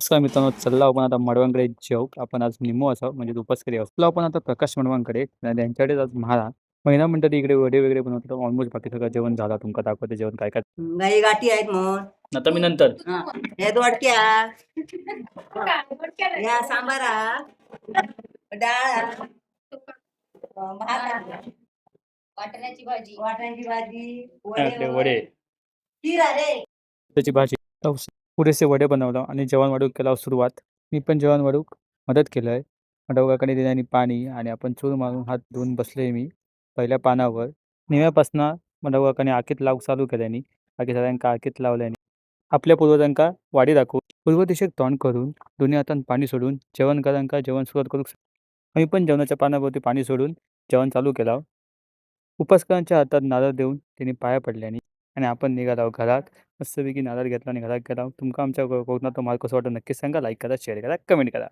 नमस्कार मित्रांनो चाललो आपण आता मडवांकडे जेऊ आपण आज निमो असावं म्हणजे उपास करी आहोत चाललो आपण आता प्रकाश मडवांकडे. त्यांच्याकडे आज महारा महिना म्हणतात इकडे वडे वगैरे बनवतात. ऑलमोस्ट बाकी सगळं जेवण झालं. तुमका दाखवते जेवण काय काय. गाई गाठी आहेत मग. आता मी नंतर. हा. दोडक्या. या सांबारा. डाळ. वाटण्याची भाजी. वाटाण्याची भाजी. आपले वडे. शिरा रे. त्याची भाजी. पुरेसे वडे बनवलं आणि जेवण वाढूक केला सुरुवात. मी पण जेवण वाढूक मदत केलं आहे. मडवकाकडे दिल्याने पाणी आणि आपण चूर मारून हात धुवून बसले मी पहिल्या पानावर. निव्यापासनं मडवकाने आकीत लावूक चालू केल्याने बाकी सगळ्यांका आकीत लावल्याने. आपल्या पूर्वजांका वाडी दाखवून पूर्व दिशेक तोंड करून दोन्ही हातान पाणी सोडून जेवण करांका जेवण सुरुवात करूक आम्ही पण जेवणाच्या पानाभोवती पाणी सोडून जेवण चालू केलं. उपासकरांच्या हातात नारळ देऊन त्यांनी पाया पडल्याने आणि आपण निघालो घरात. मस्तपैकी नारळ घेतला आणि घरात गेला तुमका आमच्या कोकणात तुम्हाला कसं वाटतं नक्कीच सांगा. लाईक करा शेअर करा कमेंट करा.